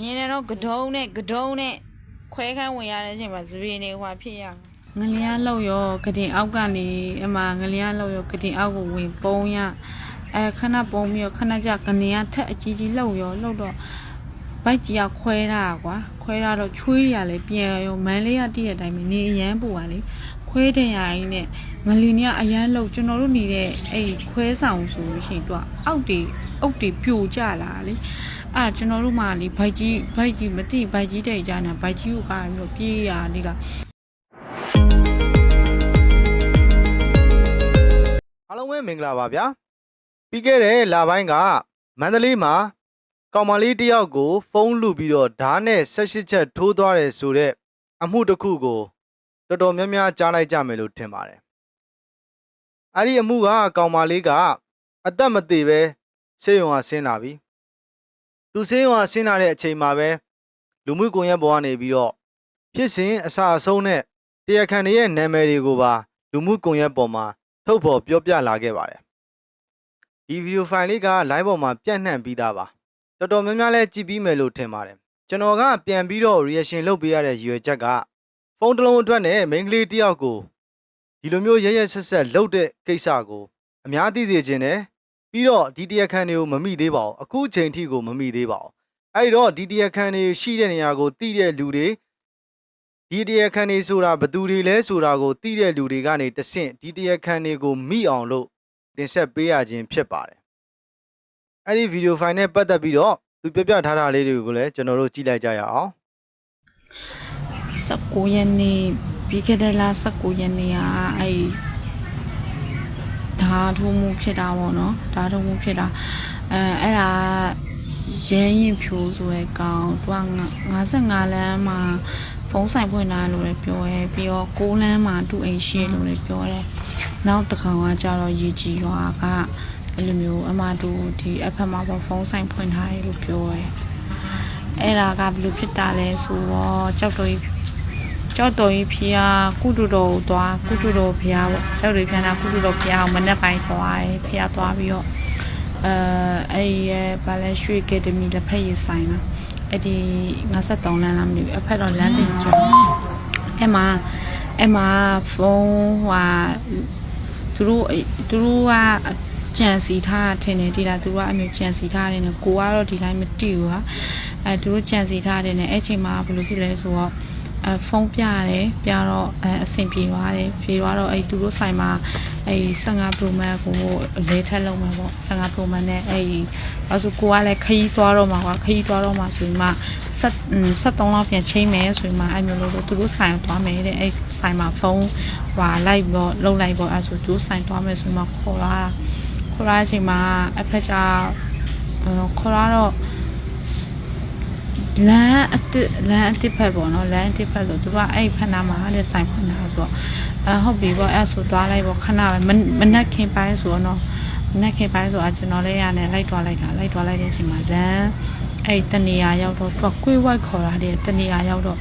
မြင်တယ်တော့ကတုံးနဲ့ကတုံးနဲ့ခွဲခန်းဝင်ရတဲ့အချိန်မှာသပြေနေဟွာဖြစ်ရငလျားလောက်ရောကတင်အောက်ကနေအမငလျားလောက်ရောကတင်အောက်ကိုဝင်ပုံးရအဲခဏပုံးပြီးတော့ခဏကြာကနေကထက်အကြီးကြီးလောက်ရောလောက်တော့ဘိုက်ကြီးကခွဲတာကွာခွဲတာတော့ချွေးရလဲပြန်ရောမန်းလေးကတည့်ရတဲ့အတိုင်းပဲနေအရန်ပူပါလေ ခွဲတင်ရင်းနဲ့ငလီနေကအရန်လောက်ကျွန်တော်တို့နေတဲ့အဲ့ခွဲဆောင်ဆိုလို့ရှိရင်သူကအောက်တီအုတ်တီပြိုကျလာလေအဲ့ကျွန်တော်တို့မှလေဘိုက်ကြီးဘိုက်ကြီးမသိဘိုက်ကြီးတဲ့ကြနေဘိုက်ကြီးကိုကာပြီးတော့ပြေးရလေကအားလုံးပဲမင်္ဂလာပါဗျာပြီးခဲ့တဲ့လပိုင်းကမန္တလေးမှာကောင်မလေးတစ်ယောက်ကို ဖုန်းလူပြီးတော့ဓာတ်နဲ့ဆက်ရှစ်ချက်ထိုးသွားတယ်ဆိုတော့အမှုတစ်ခုကို တော်တော်များများကြားလိုက်ကြမယ်လို့ထင်ပါတယ်အဲ့ဒီအမှုကကောင်မလေးကအသက်မသေးပဲဆေးရုံကဆင်းလာပြီသူဆေးရုံကဆင်းလာတဲ့အချိန်မှာပဲလူမှုကွန်ရက်ပေါ်ကနေပြီးတော့ဖြစ်စဉ်အစအဆုံးနဲ့တရားခံတွေရဲ့နာမည်တွေကိုပါလူမှုကွန်ရက်ပေါ်မှာထုတ်ဖော်ပြောပြလာခဲ့ပါတယ်ဒီဗီဒီယိုဖိုင်လေးက live ပေါ်မှာပြန့်နှံ့ပြီးသားပါတော်တော်များများလဲကြည့်ပြီးမယ်လို့ထင်ပါတယ်ကျွန်တော်ကပြန်ပြီးတော့ reaction လုပ်ပေးရတဲ့ရည်ရွယ်ချက်က ဖုန်းတစ်လုံးအတွက်နဲ့ main ကလေးတစ်ယောက်ကိုဒီလိုမျိုးရဲရဲဆက်ဆက်လုပ်တဲ့ကိစ္စကိုအများသိစေခြင်းနဲ့ပြီးတော့ဒီတရားခံတွေကိုမမိသေးပါဘူးအခုချိန်ထိကိုမမိသေးပါဘူးအဲ့တော့ဒီတရားခံတွေရှိတဲ့နေရာကိုတိတဲ့လူတွေဒီတရားခံတွေဆိုတာဘသူတွေလဲဆိုတာကိုသိတဲ့လူတွေကနေတဆင့်ဒီတရားခံတွေကိုမိအောင်လို့တင်ဆက်ပေးရခြင်းဖြစ်ပါတယ်။အဲ့ဒီဗီဒီယိုဖိုင်နဲ့ပတ်သက်ပြီးတော့သူပြပြထားတာလေးတွေကိုလည်းကျွန်တော်တို့ကြည့်လိုက်ကြရအောင် 19ရက်နေ့ပြီးခဲ့တဲ့လ19ရက်နေ့ကအဲ့ဓာတ်ထုံးမှုဖြစ်တာပေါ့နော်ဓာတ်ထုံးမှုဖြစ်တာအဲအဲ့ဒါရဲရင်ဖြိုးဆိုရဲကောင်သူက55လမ်းမှာဖုန်းဆိုင်ဖွင့်တာလို့လည်းပြောရဲပြီးတော့6လမ်းမှာသူ့အိမ်ရှိလို့လည်းပြောတယ်နောက်တစ်ခေါက်ကကြတော့ရေကြီးရွာကအဲ့လိုမျိုးအမတူဒီအဖက်မှာပေါ့ဖုန်းဆိုင်ဖွင့်ထားရလို့ပြောရဲအဲ့ဒါကဘယ်လိုဖြစ်တာလဲဆိုတော့ကြောက်တော် ကြီးကြောက်တော်ကြီးဖျားကုတုတော်ကိုသွားကုတုတော်ဖျားပေါ့ကြောက်တော်ဖျားနာကုတုတော်ဖျားကိုမနေ့ပိုင်းသွားတယ်ဖျားသွားပြီးတော့အဲအဲ့ဒီရဲ့ဗာလဲရွှေကက်ဒမီလက်ဖက်ရည်ဆိုင်လားအဲ့ဒီ53လမ်းလားမသိဘူးအဖက်တော့လမ်းတင်ကျော်အဲ့မှာအဲ့မှာဖုန်းဟွာသူတို့သူတို့ကကြံစီထားထင်တယ်ဒီလားသူကအမျိုးကြံစီထားတယ်နဲ့ကိုကတော့ဒီတိုင်းမတိဘူးဟာအဲသူတို့ကြံစီထားတယ်နဲ့အဲ့ချိန်မှာဘယ်လိုဖြစ်လဲဆိုတော့ အဲဖုန်းပြရတယ်ပြတော့အဲအဆင်ပြေသွားတယ်ပြေသွားတော့အဲ့သူတို့ဆိုင်မှာအဲ့15 Pro Max ကိုလဲထက်လုံးမှာပေါ့15 Pro Max နဲ့အဲ့အဲဆိုကိုကလည်းခရီးသွားတော့မှာကွာခရီးသွားတော့မှာဆိုရင်မှဆက်73လောက်ပြန်ချိန်မယ်ဆိုရင်မှအဲ့မျိုးလို့သူတို့ဆိုင်ကိုသွားမယ်တဲ့အဲ့ဆိုင်မှာဖုန်းဟွာလိုက်ပေါ့လုံးလိုက်ပေါ့အဲ့ဆိုသူတို့ဆိုင်သွားမယ်ဆိုရင်မှခေါ်လာတာခေါ်လာတဲ့အချိန်မှာအဖက်ကြောင့်ခေါ်လာတော့ လမ်းအတစ်လမ်းအတစ်ဖက်ပေါ့နော်လမ်းအတစ်ဖက်ဆိုသူကအဲ့ဖက်နာမှာလည်းဆိုင်ဖွင့်တာဆိုတော့အဟုတ်ပြီပေါ့အဲ့ဆိုသွားလိုက်ပေါ့ခဏပဲမမနက်ခင်ပိုင်းဆိုတော့နော်မနက်ခင်ပိုင်းဆိုအကျွန်တော်လည်းရနေလိုက်သွားလိုက်တာလိုက်သွားလိုက်တဲ့အချိန်မှာလမ်းအဲ့တနေရာရောက်တော့သူကကွေးဝိုက်ခေါ်တာတဲ့တနေရာရောက်တော့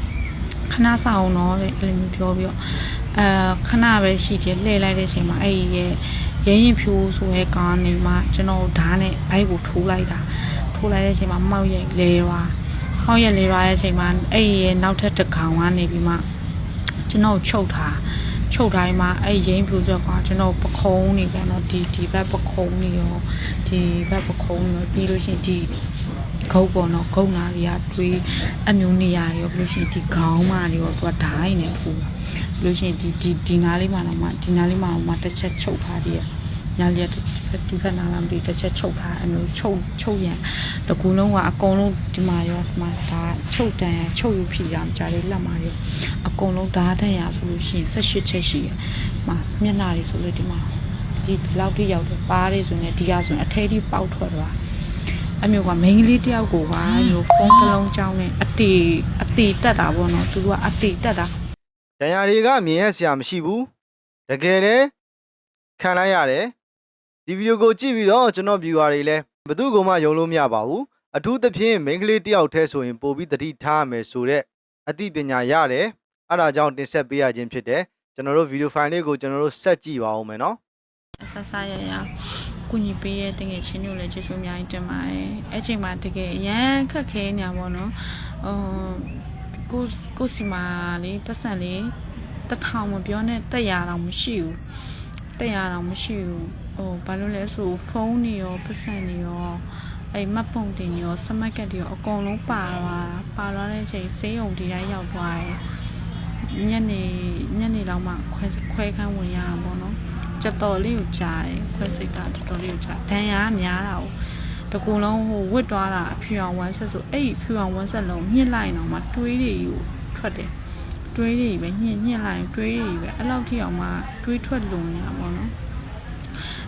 ခဏစအောင်တော့တဲ့အဲ့လိုမျိုးပြောပြီးတော့အဲခဏပဲရှိတယ်လှည့်လိုက်တဲ့အချိန်မှာအဲ့ဒီရဲ့ရဲရင်ဖြိုးဆိုရဲကားနေမှာကျွန်တော်ဓာတ်နဲ့ဘိုက်ကိုထိုးလိုက်တာထိုးလိုက်တဲ့အချိန်မှာမောက်ရိုက်လဲသွား ဟောက်ရက်လေးရွာရဲ့အချိန်မှာအဲ့ဒီရဲ့နောက်ထပ်တစ်ကောင်ကနေပြီးမှကျွန်တော်ချုပ်ထားချုပ်တိုင်းမှာအဲ့ရင်းပြူချက်ကကျွန်တော်ပခုံးနေပေါ့နော်ဒီဒီဘက်ပခုံးနေရောဒီဘက်ပခုံးနေရောပြီးလို့ရှိရင်ဒီဂုတ်ပေါ့နော်ဂုတ်နာတွေကတွေးအမျိုးနေရရောပြီးလို့ရှိရင်ဒီခေါင်းမတွေရောသူကဓာတ်ရည်နဲ့ထူပြီးလို့ရှိရင်ဒီဒီဒီနားလေးမှာတော့မှဒီနားလေးမှာတော့မှတစ်ချက်ချုပ်ထားသေးတယ် ညာလျက်ဒီဖက်နာလာမပြီးတစ်ချက်ချုပ်ထားအမျိုးချုပ်ချုပ်ရန်တကူလုံးကအကုန်လုံးဒီမှာရောဒီမှာဒါချုပ်တန်ရချုပ်ယူဖြစ်ရမှာကြားလေးလက်မှာရောအကုန်လုံးဓာတ်တန်ရဆိုလို့ရှိရင်18ချက်ရှိရမှာမျက်နှာတွေဆိုလို့ဒီမှာဒီဒီလောက်ထိရောက်တယ်ပါးလေးဆိုရင်ဒီဟာဆိုရင်အထဲထိပေါက်ထွက်သွားအမျိုးကမိန်းကလေးတယောက်ကိုကမျိုးဖုန်းတစ်လုံးကြောင်းနဲ့အတီအတီတက်တာပေါ့နော်သူကအတီတက်တာ။ဒဏ်ရာတွေကမြင်ရစရာမရှိဘူး။တကယ်လဲခံလိုက်ရတယ်။ ဒီဗီဒီယိုကိုကြည့်ပြီးတော့ကျွန်တော် viewer တွေလည်းဘသူ့ကိုမှယုံလို့မရပါဘူး။အထူးသဖြင့်မိန်းကလေးတစ်ယောက်တည်းဆိုရင်ပိုပြီးတတိထားရမယ်ဆိုတော့အသိပညာရတယ်။အဲဒါကြောင့်တင်ဆက်ပေးရခြင်းဖြစ်တယ်။ကျွန်တော်တို့ဗီဒီယိုဖိုင်လေးကိုကျွန်တော်တို့ဆက်ကြည့်ပါဦးမယ်နော်။အဆဆရရကူညီပေးရဲ့တကယ်ချင်းတို့လည်းကျေးဇူးအများကြီးတင်ပါတယ်အဲ့ချိန်မှာတကယ်အရန်ခက်ခဲနေတာပေါ့နော်ဟိုကိုကိုစီမာလေးပတ်စံလေးတထောင်မပြောနဲ့တက်ရအောင်မရှိဘူးတက်ရအောင်မရှိဘူး ဟိုဘာလို့လဲဆိုဖုန်းတွေရောပတ်စံတွေရောအဲ့မတ်ပုံတင်တွေရောစမတ်ကတ်တွေရောအကုန်လုံးပါသွားတာပါသွားတဲ့အချိန်ဆေးရုံဒီတိုင်းရောက်သွားတယ်ညနေညနေလောက်မှခွဲခွဲခန်းဝင်ရတာပေါ့နော်ကြက်တော်လေးကိုကြားတယ်ခွဲစိတ်ကတော်တော်လေးကိုကြားဒဏ်ရာကများတာကိုတကူလုံးဟိုဝစ်သွားတာဖြူအောင်ဝမ်းဆက်ဆိုအဲ့ဒီဖြူအောင်ဝမ်းဆက်လုံးညှစ်လိုက်တော့မှတွေးတွေကိုထွက်တယ်တွေးတွေပဲညှစ်ညှစ်လိုက်တွေးတွေပဲအဲ့လောက်ထိအောင်မှတွေးထွက်လုံနေတာပေါ့နော်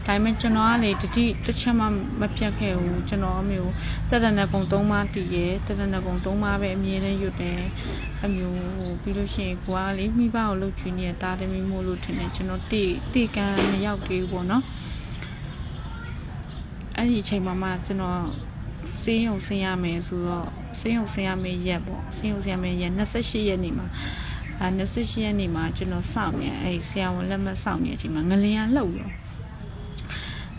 ဒါပေမဲ့ကျွန်တော်ကလေတတိတစ်ချက်မှမပြတ်ခဲ့ဘူးကျွန်တော်အမျိုးတက်တဲ့နကုံ၃ပါးတည်ရဲတက်တဲ့နကုံ၃ပါးပဲအမြဲတမ်းရွတ်တယ်အမျိုးဟိုပြီးလို့ရှိရင်ကိုကလေမိဘကိုလှုပ်ချွေးနေတဲ့တာသမီမို့လို့ထင်တယ်ကျွန်တော်တိတိကံမရောက်သေးဘူးပေါ့နော်အဲ့ဒီအချိန်မှာမှကျွန်တော်စင်းရုံဆင်းရမယ်ဆိုတော့စင်းရုံဆင်းရမယ်ရက်ပေါ့စင်းရုံဆင်းရမယ်ရက်28ရက်နေ့မှာအဲ28ရက်နေ့မှာကျွန်တော်စောင့်နေအဲ့ဆရာဝန်လက်မှတ်စောင့်နေတဲ့အချိန်မှာငလျင်ကလှုပ်ရော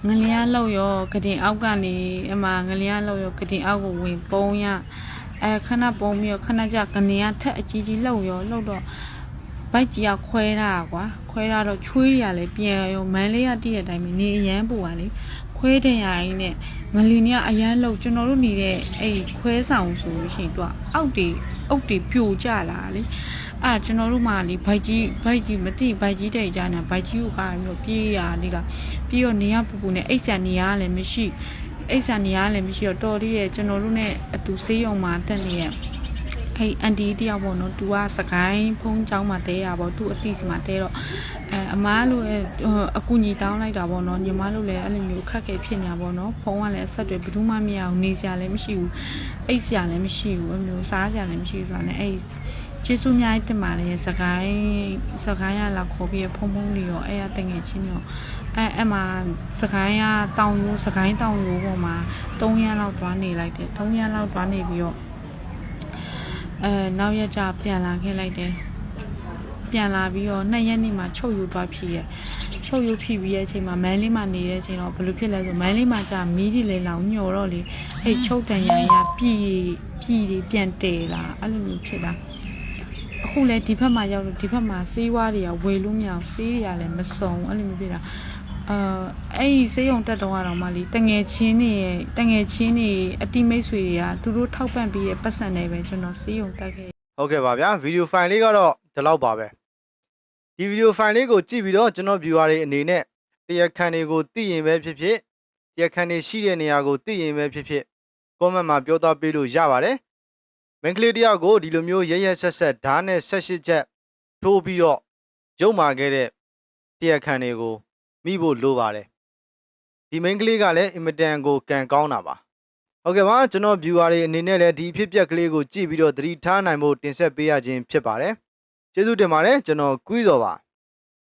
ငလျားလောက်ရောကတင်အောက်ကနေအမငလျားလောက်ရောကတင်အောက်ကိုဝင်ပုံးရအဲခဏပုံးပြီးတော့ခဏကြကနေရထက်အကြီးကြီးလောက်ရောလောက်တော့ဘိုက်ကြီးကခွဲတာကွာခွဲတာတော့ချွေးရလဲပြန်ရောမန်းလေးကတည့်တဲ့အတိုင်းပဲနေအရန်ပူပါလေ ခွဲတင်ရင်းနဲ့ငလီနေကအရန်လောက်ကျွန်တော်တို့နေတဲ့အဲ့ခွဲဆောင်ဆိုလို့ရှိရင်သူကအောက်တီအုတ်တီပြိုကျလာလေအာကျွန်တော်တို့မှလေဘိုက်ကြီးဘိုက်ကြီးမသိဘိုက်ကြီးတဲ့ကြားနေဘိုက်ကြီးကိုကာပြီးတော့ပြေးရလေကပြီးတော့နေရပူပူနဲ့အိတ်ဆန်နေရလည်းမရှိအိတ်ဆန်နေရလည်းမရှိတော့တော်လေးရဲ့ကျွန်တော်တို့ ਨੇ အတူဆေးရုံမှာတက်နေရဲ့ ဟိအန်တီတယောက်ပေါ့နော်သူကစကိုင်းဖုန်းချောင်းမှာတဲတာပေါ့သူအတိစီမှာတဲတော့အဲအမားလိုအကူညီတောင်းလိုက်တာပေါ့နော်ညီမလိုလည်းအဲ့လိုမျိုးခက်ခဲဖြစ်နေတာပေါ့နော်ဖုန်းကလည်းဆက်တွေဘယ်သူမှမရအောင်နေစရာလည်းမရှိဘူးအိတ်စရာလည်းမရှိဘူးအဲ့မျိုးစားစရာလည်းမရှိဘူးဆိုတာနဲ့အဲ့ကျေးဇူးအများကြီးတင်ပါတယ်စကိုင်းစကိုင်းရလာခေါ်ပြီးဖုံဖုံလေးရောအဲ့ရတငယ်ချင်းမျိုးအဲအဲ့မှာစကိုင်းကတောင်ရိုးစကိုင်းတောင်ရိုးပေါ်မှာ၃ရက်လောက်တွားနေလိုက်တယ်၃ရက်လောက်တွားနေပြီးတော့ အဲနောက်ရက်ကျပြန်လာခဲ့လိုက်တယ်ပြန်လာပြီးတော့နှစ်ရက်နေ့မှာချုပ်ယူသွားဖြစ်ရဲ့ချုပ်ယူဖြစ်ပြီးရဲ့အချိန်မှာမန်းလေးမှာနေတဲ့အချိန်တော့ဘယ်လိုဖြစ်လဲဆိုမန်းလေးမှာကြာမီးဒီလေလောင်ညော်တော့လေအဲ့ချုပ်တန်ရန်ရပြည်ပြည်တွေပြန်တဲလာအဲ့လိုမျိုးဖြစ်တာအခုလဲဒီဘက်မှာရောက်လို့ဒီဘက်မှာစေးဝါးတွေကဝယ်လို့မရအောင်စေးတွေကလည်းမစုံအဲ့လိုမျိုးဖြစ်တာ အာအဲ့ဒီစေးရုံတက်တော့အောင်မလေးတငယ်ချင်းတွေရဲ့တငယ်ချင်းတွေအတိမိတ်ဆွေတွေကသူတို့ထောက်ပံ့ပြီးရဲ့ပတ်စံတွေပဲကျွန်တော်စေးရုံတက်ခဲ့ဟုတ်ကဲ့ပါဗျာဗီဒီယိုဖိုင်လေးကတော့ဒီလောက်ပါပဲဒီဗီဒီယိုဖိုင်လေးကိုကြည့်ပြီးတော့ကျွန်တော် viewer တွေအနေနဲ့တရားခံတွေကိုသိရင်ပဲဖြစ်ဖြစ်တရားခံတွေရှိတဲ့နေရာကိုသိရင်ပဲဖြစ်ဖြစ် comment မှာပြောသားပေးလို့ရပါတယ်မင်္ဂလေးတယောက်ကိုဒီလိုမျိုးရရက်ဆက်ဆက်ဓာတ်နဲ့ဆက်ရှိချက်ထိုးပြီးတော့ရုပ်မာခဲ့တဲ့တရားခံတွေကို မိဖို့လိုပါတယ်ဒီမင်္ဂလေးကလည်းအင်မတန်ကိုကံကောင်းတာပါဟုတ်ကဲ့ပါကျွန်တော် viewer တွေအနေနဲ့လည်းဒီအဖြစ်အပျက်ကလေးကိုကြည့်ပြီးတော့သတိထားနိုင်ဖို့တင်ဆက်ပေးရခြင်းဖြစ်ပါတယ်ကျေးဇူးတင်ပါတယ်ကျွန်တော်ကွီးတော်ပါ